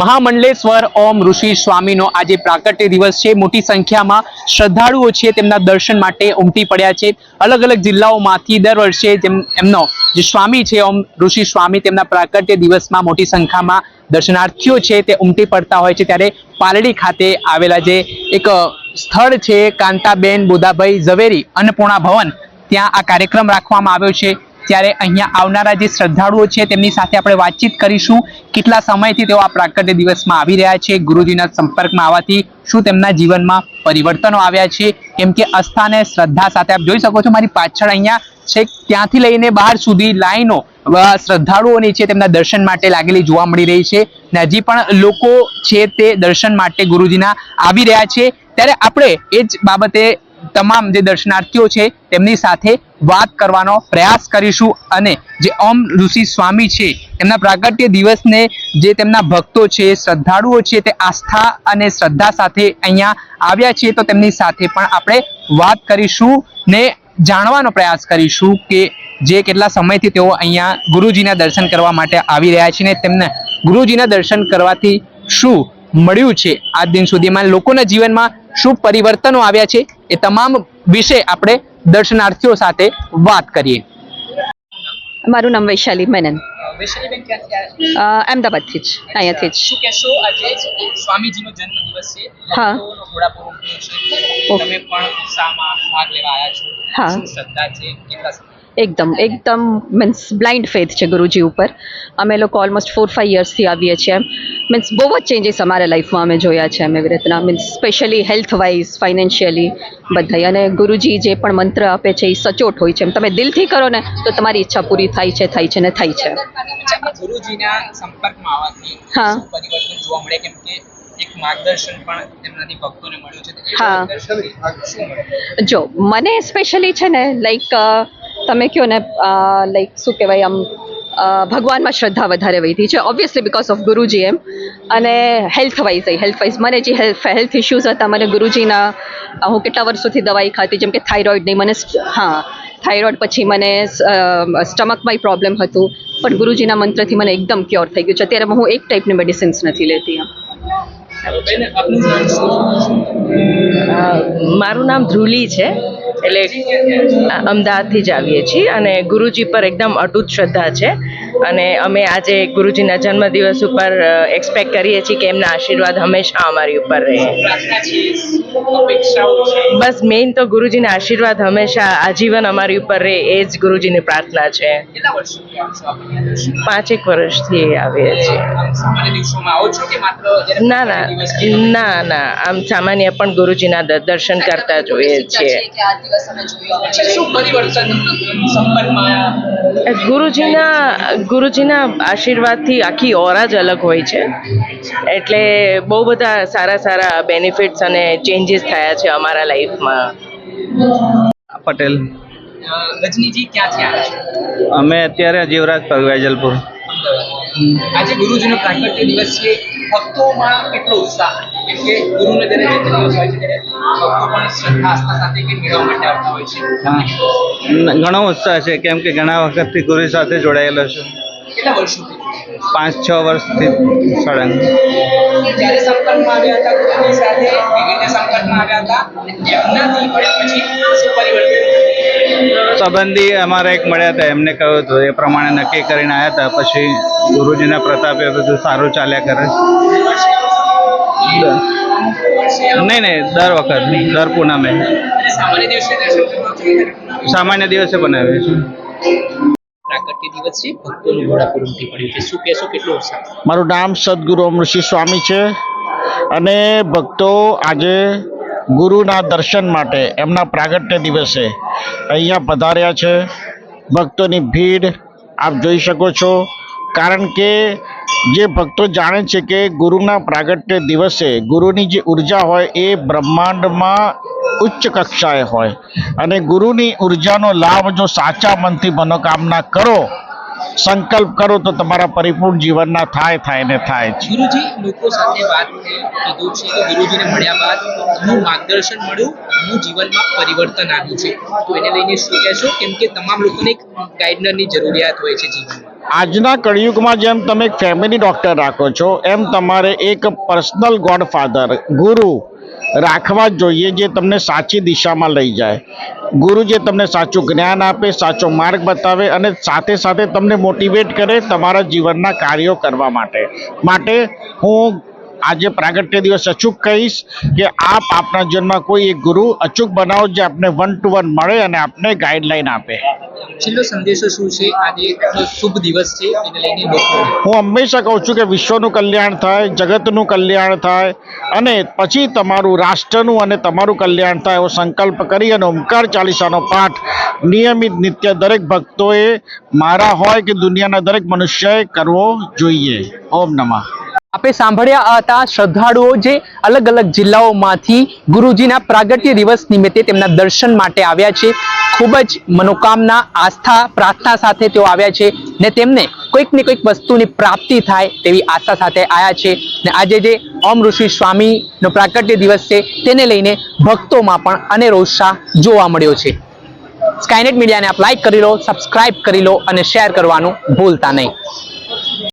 મહામંડલેશ્વર ઓમ ઋષિ સ્વામીનો આજે પ્રાકટ્ય દિવસ છે. મોટી સંખ્યામાં શ્રદ્ધાળુઓ છે તેમના દર્શન માટે ઉમટી પડ્યા છે. અલગ અલગ જિલ્લાઓમાંથી દર વર્ષે એમનો જે સ્વામી છે ઓમ ઋષિ સ્વામી તેમના પ્રાકટ્ય દિવસમાં મોટી સંખ્યામાં દર્શનાર્થીઓ છે તે ઉમટી પડતા હોય છે. ત્યારે પાલડી ખાતે આવેલા જે એક સ્થળ છે કાંતાબેન બુદાભાઈ ઝવેરી અન્નપૂર્ણા ભવન, ત્યાં આ કાર્યક્રમ રાખવામાં આવ્યો છે. ત્યારે અહીંયા આવનારા જે શ્રદ્ધાળુઓ છે તેમની સાથે આપણે વાતચીત કરીશું. કેટલા સમયથી તેઓ આ પ્રાકટ્ય દિવસમાં આવી રહ્યા છે? ગુરુજીના સંપર્કમાં આવવાથી શું તેમના જીવનમાં પરિવર્તનો આવ્યા છે? કેમ કે આસ્થા અને શ્રદ્ધા સાથે આપ જોઈ શકો છો, મારી પાછળ અહીંયા છેક ત્યાંથી લઈને બહાર સુધી લાઈનો શ્રદ્ધાળુઓની છે તેમના દર્શન માટે લાગેલી જોવા મળી રહી છે. ને હજી પણ લોકો છે તે દર્શન માટે ગુરુજીના આવી રહ્યા છે. ત્યારે આપણે એ જ બાબતે તમામ જે દર્શનાર્થીઓ છે તેમની સાથે વાત કરવાનો પ્રયાસ કરીશું અને જે ઓમ ઋષિ સ્વામી છે તેમના પ્રાગટ્ય દિવસને જે તેમના ભક્તો છે, શ્રદ્ધાળુઓ છે, તે આસ્થા અને શ્રદ્ધા સાથે અહીંયા આવ્યા છે તો તેમની સાથે પણ આપણે વાત કરીશું ને જાણવાનો પ્રયાસ કરીશું કે જે કેટલા સમયથી તેઓ અહીંયા ગુરુજીના દર્શન કરવા માટે આવી રહ્યા છે ને તેમને ગુરુજીના દર્શન કરવાથી શું મળ્યું છે? આજ દિન સુધીમાં લોકોના જીવનમાં શું પરિવર્તનો આવ્યા છે? એ તમામ વિશે આપણે દર્શનાર્થીઓ સાથે વાત કરીએ. મારું નામ વૈશાલી મેનન. અમદાવાદથી જ અહીંયાથી જ. શું કહેશો? આજે સ્વામીજીનો જન્મદિવસ છે. હા. તમે પણ ઉત્સાહમાં ભાગ લેવા આવ્યા છો. હા. શ્રદ્ધા છે? કેટલા એકદમ એકદમ મીન્સ બ્લાઇન્ડ ફેથ છે ગુરુજી ઉપર. અમે લોકો ઓલમોસ્ટ ફોર ફાઈવ યર્સથી આવીએ છીએ. મીન્સ બહુ જ ચેન્જીસ અમારા લાઈફમાં અમે જોયા છે અમે એવી રીતના means specially health wise financially બધાય. અને ગુરુજી જે પણ મંત્ર આપે છે એ સચોટ હોય છે. એમ તમે દિલથી કરો ને તો તમારી ઈચ્છા પૂરી થાય છે થાય છે ને થાય છે. ગુરુજીના સંપર્કમાં આવવાથી હા. પરિવર્તન જોવા મળે? કેમ કે એક માર્ગદર્શન પણ તેમનાથી ભક્તોને મળ્યું છે. હા. જો મને સ્પેશિયલી છે ને લાઈક તમે કહો ને લાઈક શું કહેવાય આમ ભગવાનમાં શ્રદ્ધા વધારે વધી છે ઓબ્વિયસલી બિકોઝ ઓફ ગુરુજી એમ. અને હેલ્થ વાઇઝ હેલ્થ વાઇઝ મને જે હેલ્થ હેલ્થ ઇશ્યુઝ હતા, મને ગુરુજીના હું કેટલા વર્ષોથી દવાઈ ખાતી, જેમ કે થાઇરોઇડની મને હા થાઇરોઇડ પછી મને સ્ટમકમાંય પ્રોબ્લેમ હતું, પણ ગુરુજીના મંત્રથી મને એકદમ ક્યોર થઈ ગયું છે. અત્યારે હું એક ટાઈપની મેડિસિન્સ નથી લેતી એમ. મારું નામ ધ્રુલી છે. એટલે અમદાવાદથી જ આવીએ છીએ અને ગુરુજી પર એકદમ અટૂટ શ્રદ્ધા છે. અને અમે આજે ગુરુજીના જન્મદિવસ ઉપર એક્સપેક્ટ કરીએ છીએ કે એમના આશીર્વાદ હંમેશા અમારી ઉપર રહે. પ્રાર્થના છે અપેક્ષાઓ છે બસ મેઇન તો ગુરુજીના આશીર્વાદ હંમેશા આજીવન અમારી ઉપર રહે એ જ ગુરુજીની પ્રાર્થના છે. કેટલા વર્ષોથી આવો છો આપ અહીંયા દર્શન પાંચેક વર્ષથી આવીએ છીએ. આમ સામાન્ય દિવસોમાં આવો છો કે માત્ર જ્યારે ના ના ના ના આમ સામાન્ય પણ ગુરુજીના દર્શન કરતા જોઈએ છીએ? ગુરુજીના ગુરુજીના આશીર્વાદથી આખી ઓરા જ અલગ હોય છે. એટલે બહુ બધા સારા સારા બેનિફિટ્સ અને ચેન્જીસ થયા છે અમારા લાઈફમાં પટેલ. રજનીજી ક્યાં છે અમે અત્યારે જીવરાજ વેજલપુર. અમદાવાદ આજે ગુરુજીનો પ્રાગટ્ય દિવસ છે. ભક્તોમાં કેટલો ઉત્સાહ? એટલે ગુરુને ગુરુનો જ્યારે જન્મદિવસ હોય છે ત્યારે. ભક્તો પણ શ્રદ્ધા આસ્થા સાથે કે મેળવવા માટે આવતા હોય છે? તમને કેટલો ઉત્સાહ? ઘણો ઉત્સાહ છે કેમ કે ઘણા વખતથી ગુરુ સાથે જોડાયેલો છું. કેટલા વર્ષોથી? પાંચ છ વર્ષથી સળંગ જ્યારે સંપર્કમાં આવ્યા હતા ગુરુની સાથે કેવી સંપર્કમાં આવ્યા હતા એમનાથી મળ્યા પછી શું પરિવર્તન? સંબંધી અમારા એક મળ્યા હતા એમને કહ્યું હતું એ પ્રમાણે નક્કી કરીને આવ્યા હતા પછી ગુરુજીના પ્રતાપે બધું સારું ચાલ્યા કરે. છે? નહીં નહીં દર વખત દર પૂનમે. સામાન્ય દિવસે બનાવીએ છીએ. મારું નામ સદગુરુ ઋષિ સ્વામી છે અને ભક્તો આજે ગુરુના દર્શન માટે એમના પ્રાગટ્ય દિવસે અહીંયા પધાર્યા છે. ભક્તોની ભીડ આપ જોઈ શકો છો. કારણ કે જે ભક્તો જાણે છે કે ગુરુના પ્રાગટ્ય દિવસે ગુરુની જે ઊર્જા હોય એ બ્રહ્માંડમાં ઉચ્ચ કક્ષાએ હોય અને ગુરુની ઉર્જાનો લાભ જો સાચા મનથી મનોકામના કરો, સંકલ્પ કરો, તો તમારા પરિપૂર્ણ જીવનના થાય થાય ને થાય જ. ગુરુજી, લોકો સાથે વાત કીધું છે કે ગુરુજીને મળ્યા બાદનું માર્ગદર્શન મળ્યું નું જીવનમાં પરિવર્તન આવ્યું છે. તો એને લઈને શું કહેશો? કેમ કે તમામ લોકોને એક ગાઈડનરની જરૂરિયાત હોય છે જીવનમાં. આજના કળિયુગમાં જેમ તમે ફેમિલી ડૉક્ટર રાખો છો, એમ તમારે એક પર્સનલ ગોડફાધર ગુરુ રાખવા જોઈએ જે તમને સાચી દિશામાં લઈ જાય. ગુરુ જે તમને સાચું જ્ઞાન આપે, સાચો માર્ગ બતાવે અને સાથે સાથે તમને મોટિવેટ કરે તમારા જીવનના કાર્યો કરવા માટે. માટે હું આજે પ્રાગટ્ય દિવસ અચૂક કહીશ કે આપ આપના જીવનમાં કોઈ એક ગુરુ અચૂક બનાવો જે આપને વન ટુ વન મળે અને આપને ગાઈડલાઈન આપે. છેલ્લો સંદેશો શું છે? આજે શુભ દિવસ છે એને લઈને હું હંમેશા કહું છું કે વિશ્વનું કલ્યાણ થાય જગતનું કલ્યાણ થાય અને પછી તમારું રાષ્ટ્રનું અને તમારું કલ્યાણ થાય એવો સંકલ્પ કરી અને ઓમકાર ચાલીસાનો પાઠ નિયમિત નિત્ય દરેક ભક્તોએ મારા હોય કે દુનિયાના દરેક મનુષ્યએ કરવો જોઈએ. ઓમ નમઃ. આપણે સાંભળ્યા હતા શ્રદ્ધાળુઓ જે અલગ અલગ જિલ્લાઓમાંથી ગુરુજીના પ્રાગટ્ય દિવસ નિમિત્તે તેમના દર્શન માટે આવ્યા છે. ખૂબ જ મનોકામના, આસ્થા, પ્રાર્થના સાથે તેઓ આવ્યા છે ને તેમને કોઈક ને કોઈક વસ્તુની પ્રાપ્તિ થાય તેવી આશા સાથે આવ્યા છે. ને આજે જે ઓમ ઋષિ સ્વામીનો પ્રાગટ્ય દિવસ છે તેને લઈને ભક્તોમાં પણ અનેરો ઉત્સાહ જોવા મળ્યો છે. સ્કાયનેટ મીડિયાને આપ લાઈક કરી લો સબસ્ક્રાઇબ કરી લો અને શેર કરવાનું ભૂલતા નહીં.